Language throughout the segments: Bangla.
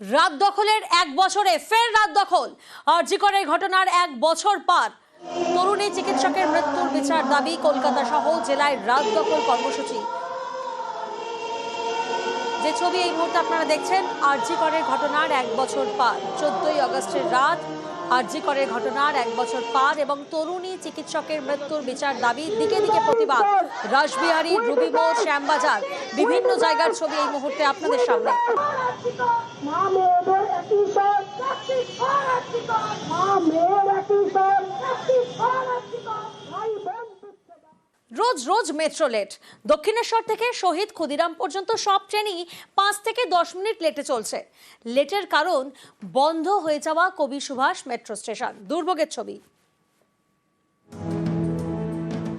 রাত দখলের এক বছরে ফের রাত দখল। আরজিকরের ঘটনার এক বছর পার। তরুণী চিকিৎসকের মৃত্যুর বিচার দাবি কলকাতা সহ জেলায় রাত দখল কর্মসূচি। যে ছবি এই মুহূর্তে আপনারা দেখছেন আরজিকরের ঘটনার এক বছর পার। চোদ্দই অগস্টের রাত আরজিকরের ঘটনার এক বছর পার এবং তরুণী চিকিৎসকের মৃত্যুর বিচার দাবি, দিকে দিকে প্রতিবাদ। রাসবিহারী রুবিমোড় শ্যামবাজার, বিভিন্ন জায়গার ছবি এই মুহূর্তে আপনাদের সামনে। রোজ রোজ মেট্রো লেট দক্ষিণেশ্বর থেকে শহীদ ক্ষুদিরাম পর্যন্ত সব ট্রেনই পাঁচ থেকে দশ মিনিট লেটে চলছে। লেটের কারণ বন্ধ হয়ে যাওয়া কবি সুভাষ মেট্রো স্টেশন দুর্ভোগের ছবি।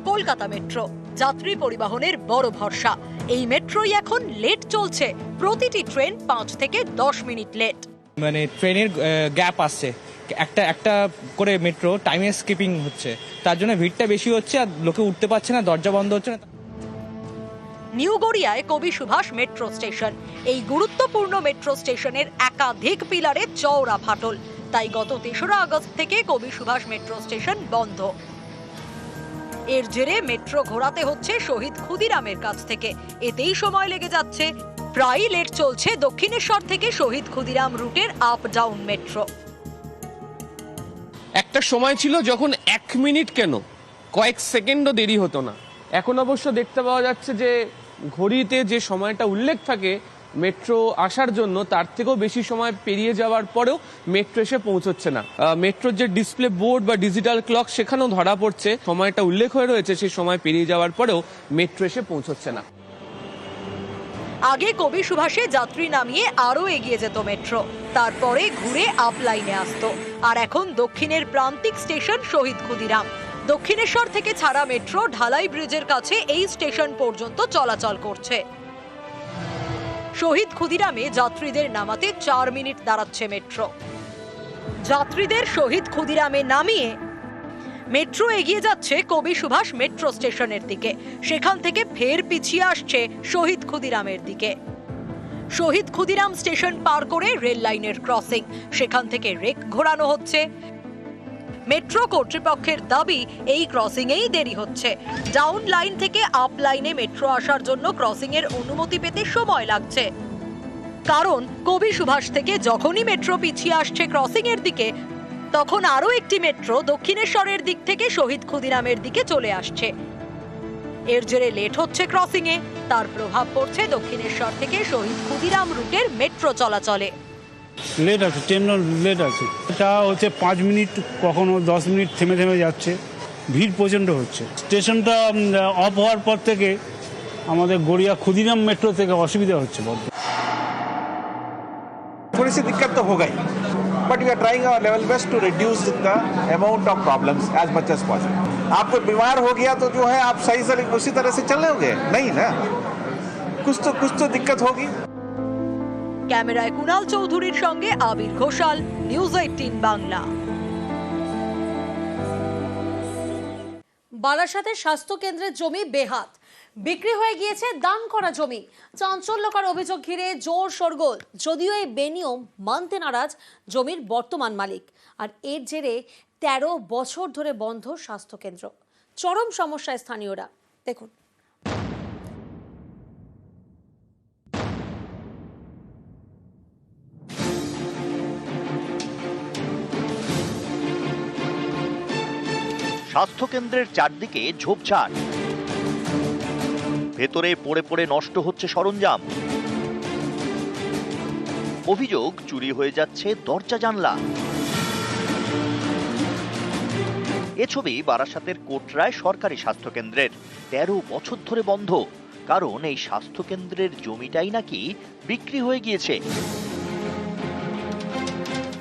কলকাতা মেট্রো যাত্রী পরিবহনের বড় ভরসা। এই মেট্রোই এখন লেট চলছে। প্রতিটি ট্রেন পাঁচ থেকে দশ মিনিট লেট মানে ট্রেনের গ্যাপ আসছে একটা একটা করে মেট্রো টাইমে স্কিপিং হচ্ছে। তার জন্য ভিড়টা বেশি হচ্ছে আর লোকে উঠতে পারছে না, দরজা বন্ধ হচ্ছে না। নিউ গড়িয়ায় কবি সুভাষ মেট্রো স্টেশন এই গুরুত্বপূর্ণ মেট্রো স্টেশনের একাধিক পিলারে চওড়া ফাটল। তাই গত তেসরা আগস্ট থেকে কবি সুভাষ মেট্রো স্টেশন বন্ধ। এর জেরে মেট্রো ঘোরাতে হচ্ছে শহীদ ক্ষুদিরামের কাছ থেকে। এতেই সময় লেগে যাচ্ছে। প্রায়ই লেট চলছে দক্ষিণেশ্বর থেকে শহীদ ক্ষুদিরাম রুটের আপ ডাউন মেট্রো একটা সময় ছিল যখন এক মিনিট কেন? কয়েক সেকেন্ডও দেরি হতো না। এখন অবশ্য দেখতে পাওয়া যাচ্ছে যে, ঘড়িতে যে সময়টা উল্লেখ থাকে, মেট্রো আসার জন্য তার থেকেও বেশি সময় পেরিয়ে যাওয়ার পরেও মেট্রো এসে পৌঁছচ্ছে না। মেট্রোর যে ডিসপ্লে বোর্ড বা ডিজিটাল ক্লক সেখানেও ধরা পড়ছে। সময়টা উল্লেখ হয়ে রয়েছে, সেই সময় পেরিয়ে যাওয়ার পরেও মেট্রো এসে পৌঁছচ্ছে না। আগে কবি সুভাষে যাত্রী নামিয়ে আরও এগিয়ে যেত মেট্রো। তারপরে ঘুরে আপ লাইনে আসতো। আর এখন দক্ষিণের প্রান্তিক স্টেশন শহীদ ক্ষুদিরাম। দক্ষিণেশ্বর থেকে ছাড়া মেট্রো ঢালাই ব্রিজের কাছে এই স্টেশন পর্যন্ত চলাচল করছে। শহীদ ক্ষুদিরামে যাত্রীদের নামাতে চার মিনিট দাঁড়াচ্ছে মেট্রো। যাত্রীদের শহীদ ক্ষুদিরামে নামিয়ে মেট্রো এগিয়ে যাচ্ছে কবি সুভাষ মেট্রো স্টেশনের দিকে। সেখান থেকে ফের পিছিয়ে আসছে শহীদ ক্ষুদিরামের দিকে। শহীদ ক্ষুদিরাম স্টেশন পার করে রেল লাইনের ক্রসিং। সেখান থেকে রেক ঘোরানো হচ্ছে। মেট্রো কর্তৃপক্ষের দাবি, এই ক্রসিং এই দেরি হচ্ছে। ডাউন লাইন থেকে আপ লাইনে মেট্রো আসার জন্য ক্রসিং এর অনুমতি পেতে সময় লাগছে। কারণ কবি সুভাষ থেকে যখনই মেট্রো পিছিয়ে আসছে ক্রসিং এর দিকে তখন আরও একটি মেট্রো দক্ষিণেশ্বরের দিক থেকে শহীদ ক্ষুদিরামের দিকে চলে আসছে। এর জেরে লেট হচ্ছে ক্রসিংয়ে। তার প্রভাব পড়ছে দক্ষিণেশ্বর থেকে শহীদ ক্ষুদিরাম রুটের মেট্রো চলাচলে। লেট আছে ট্রেন লেট আছে। এটা হচ্ছে পাঁচ মিনিট কখনো দশ মিনিট থেমে থেমে যাচ্ছে। ভিড় প্রচণ্ড হচ্ছে। স্টেশনটা অফ হওয়ার পর থেকে আমাদের গড়িয়া ক্ষুদিরাম মেট্রো থেকে অসুবিধা হচ্ছে বড্ড। পরিস্থিতি দিককার তো হোগাই होगा ही but we are trying our level best to reduce the amount of problems as much as possible आपको बीमार हो गया तो जो है आप सही से उसी तरह से चल लोगे नहीं ना कुछ तो कुछ तो दिक्कत होगी ক্যামেরায় কুণাল চৌধুরীর সঙ্গে আবির ঘোষাল নিউজ এইটিন বাংলা বারাসাতের স্বাস্থ্য কেন্দ্রের জমি বেহাত বিক্রি হয়ে গিয়েছে দান করা জমি। চাঞ্চল্যকর অভিযোগ ঘিরে জোর শোরগোল। যদিও এই বেনিয়ম মানতে নারাজ জমির বর্তমান মালিক। আর এর জেরে তেরো বছর ধরে বন্ধ স্বাস্থ্যকেন্দ্র। চরম সমস্যায় স্থানীয়রা। দেখুন। স্বাস্থ্যকেন্দ্রের চারদিকে ঝোপঝাড়। ভেতরে পড়ে পড়ে নষ্ট হচ্ছে সরঞ্জাম। অভিযোগ, চুরি হয়ে যাচ্ছে দরজা জানলা। এ ছবি বারাসাতের কোটরায় সরকারি স্বাস্থ্যকেন্দ্রের। তেরো বছর ধরে বন্ধ। কারণ এই স্বাস্থ্যকেন্দ্রের জমিটাই নাকি বিক্রি হয়ে গিয়েছে।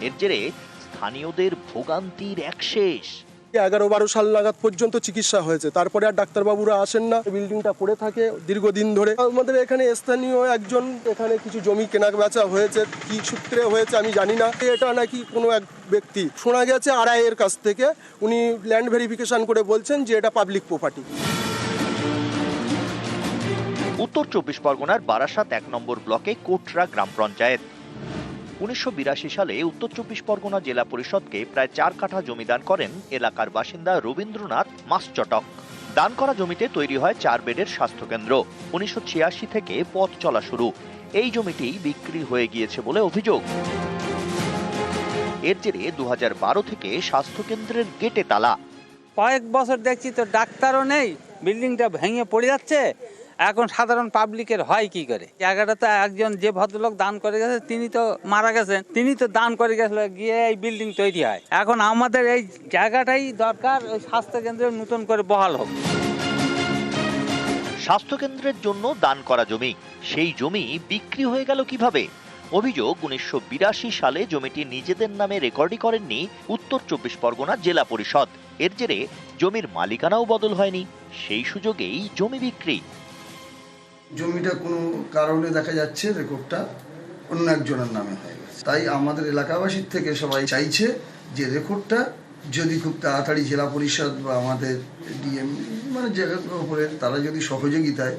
এর জেরে স্থানীয়দের ভোগান্তির এক শেষ। এগারো বারো সাল নাগাদ পর্যন্ত চিকিৎসা হয়েছে। তারপরে আর ডাক্তারবাবুরা আসেন না। বিল্ডিংটা পড়ে থাকে দীর্ঘদিন ধরে। আমাদের এখানে স্থানীয় একজন, এখানে কিছু জমি কেনা বেচা হয়েছে। কি সূত্রে হয়েছে আমি জানি না। এটা নাকি কোনো এক ব্যক্তি। শোনা গেছে আড়াইয়ের কাছ থেকে। উনি ল্যান্ড ভেরিফিকেশন করে বলছেন যে এটা পাবলিক প্রপার্টি উত্তর চব্বিশ পরগনার বারাসাত এক নম্বর ব্লকে কোটরা গ্রাম পঞ্চায়েত। উনিশশো বিরাশি সালে উত্তর চব্বিশ পরগনা জেলা পরিষদকে প্রায় চার কাঠা জমি দান করেন এলাকার বাসিন্দা রবীন্দ্রনাথ মাসচটক। দান করা জমিতে তৈরি হয় চার বেডের স্বাস্থ্যকেন্দ্র। উনিশশো ছিয়াশি থেকে পথ চলা শুরু। এই জমিটি বিক্রি হয়ে গিয়েছে বলে অভিযোগ। এর জেরে দু হাজার বারো থেকে স্বাস্থ্যকেন্দ্রের গেটে তালা। কয়েক বছর দেখছি তো ডাক্তারও নেই, বিল্ডিংটা ভেঙে পড়ে যাচ্ছে এখন সাধারণ পাবলিকের হয় কি করে? জায়গাটা তো একজন যে ভদ্রলোক দান করে গেছে, তিনি তো মারা গেছেন। তিনি তো দান করে গেছিল, গিয়ে এই বিল্ডিং তৈরি হয়। এখন আমাদের এই জায়গাটাই দরকার, ওই স্বাস্থ্য কেন্দ্রে নতুন করে বহাল হোক। স্বাস্থ্যকেন্দ্রের জন্য দান করা জমি, সেই জমি বিক্রি হয়ে গেল কীভাবে? অভিযোগ, উনিশশো বিরাশি সালে জমিটি নিজেদের নামে রেকর্ডই করেননি উত্তর চব্বিশ পরগনা জেলা পরিষদ। এর জেরে জমির মালিকানাও বদল হয়নি। সেই সুযোগেই জমি বিক্রি। জমিটা কোনো কারণে দেখা যাচ্ছে রেকর্ডটা অন্য একজনের নামে হয়ে গেছে। তাই আমাদের এলাকাবাসীর থেকে সবাই চাইছে যে রেকর্ডটা যদি খুব তাড়াতাড়ি জেলা পরিষদ বা আমাদের ডিএম মানে জায়গার উপরে তারা যদি সহযোগিতায়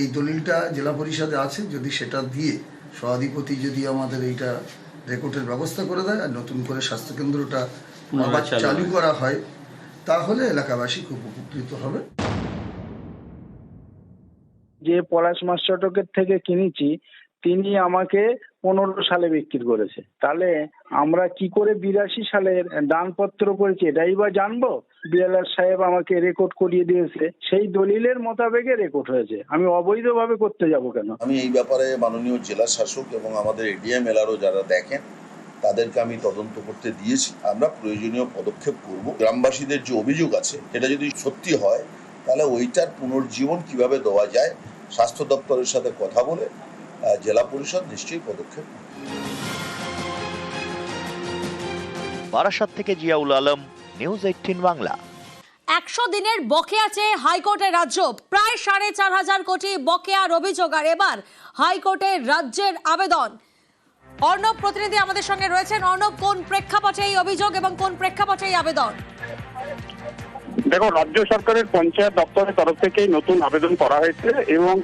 এই দলিলটা জেলা পরিষদে আছে যদি সেটা দিয়ে সভাধিপতি যদি আমাদের এইটা রেকর্ডের ব্যবস্থা করে দেয় আর নতুন করে স্বাস্থ্যকেন্দ্রটা আবার চালু করা হয় তাহলে এলাকাবাসী খুব উপকৃত হবে। যে পলাশ মাস্টারটকের থেকে কিনেছি, তিনি আমাকে পনেরো সালে বিক্রি করেছে। তাহলে আমরা কি করে বিরাশি সালের দানপত্র করেছি এটাই বা জানব? বিএলআর সাহেব আমাকে রেকর্ড করিয়ে দিয়েছে। সেই দলিলের মোতাবেকে রেকর্ড হয়েছে। আমি অবৈধভাবে করতে যাব কেন? আমি এই ব্যাপারে মাননীয় জেলা শাসক এবং আমাদের এডিএম এলারও যারা দেখেন, তাদেরকে আমি তদন্ত করতে দিয়েছি। আমরা প্রয়োজনীয় পদক্ষেপ করব। গ্রামবাসীদের যে অভিযোগ আছে, সেটা যদি সত্যি হয়, তাহলে ওইটার পুনর্জীবন কীভাবে দেওয়া যায় স্বাস্থ্য দপ্তরের সাথে কথা বলে জেলা পরিষদ নিশ্চয়ই পদক্ষেপ বারাসাত থেকে জিয়াউল আলম নিউজ এইটিন বাংলা। একশো দিনের বকেয়া চেয়ে হাইকোর্টের রাজ্য প্রায় সাড়ে চার হাজার কোটি বকেয়ার অভিযোগ আর এবার হাইকোর্টের রাজ্যের আবেদন। অর্ণব প্রতিনিধি আমাদের সঙ্গে রয়েছেন। অর্ণব কোন প্রেক্ষাপটে এই অভিযোগ এবং কোন প্রেক্ষাপটে এই আবেদন? দেখো, রাজ্য সরকারের পঞ্চায়েত দপ্তরের তরফ থেকে নতুন আবেদন করা হয়েছে এবং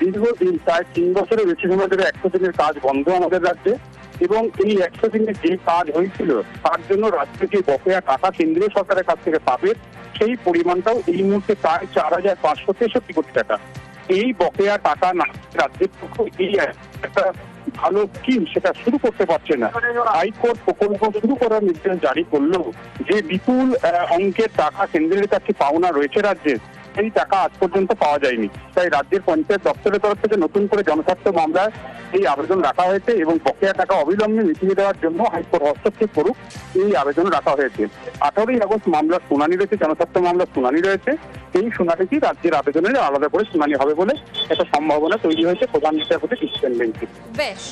দীর্ঘদিন, প্রায় তিন বছরের বেশি সময় ধরে একশো দিনের কাজ বন্ধ আমাদের রাজ্যে এবং এই একশো দিনের যে কাজ হয়েছিল, তার জন্য রাজ্য যে বকেয়া টাকা কেন্দ্রীয় সরকারের কাছ থেকে পাবে, সেই পরিমাণটাও এই মুহূর্তে প্রায় চার হাজার পাঁচশো তেষট্টি কোটি টাকা। এই বকেয়া টাকা না রাজ্যের পক্ষ এই একটা ভালো স্কিম সেটা শুরু করতে পারছে না। হাইকোর্ট প্রকল্প শুরু করার নির্দেশ জারি করলেও যে বিপুল অঙ্কের টাকা কেন্দ্রের কাছে পাওনা রয়েছে রাজ্যের সেই টাকা আজ পর্যন্ত পাওয়া যায়নি। তাই রাজ্যের পঞ্চায়েত দপ্তরের তরফ থেকে নতুন করে জনস্বার্থ মামলায় এই আবেদন রাখা হয়েছে এবং বকেয়া টাকা অবিলম্বে মিটিয়ে দেওয়ার জন্য হাইকোর্ট হস্তক্ষেপ করুক, এই আবেদন রাখা হয়েছে। আঠারোই আগস্ট মামলার শুনানি রয়েছে, জনস্বার্থ মামলার শুনানি রয়েছে। এই শুনানিটি রাজ্যের আবেদনের আলাদা করে শুনানি হবে বলে একটা সম্ভাবনা তৈরি হয়েছে প্রধান বিচারপতি ডিসিশন বেঞ্চে বেশ।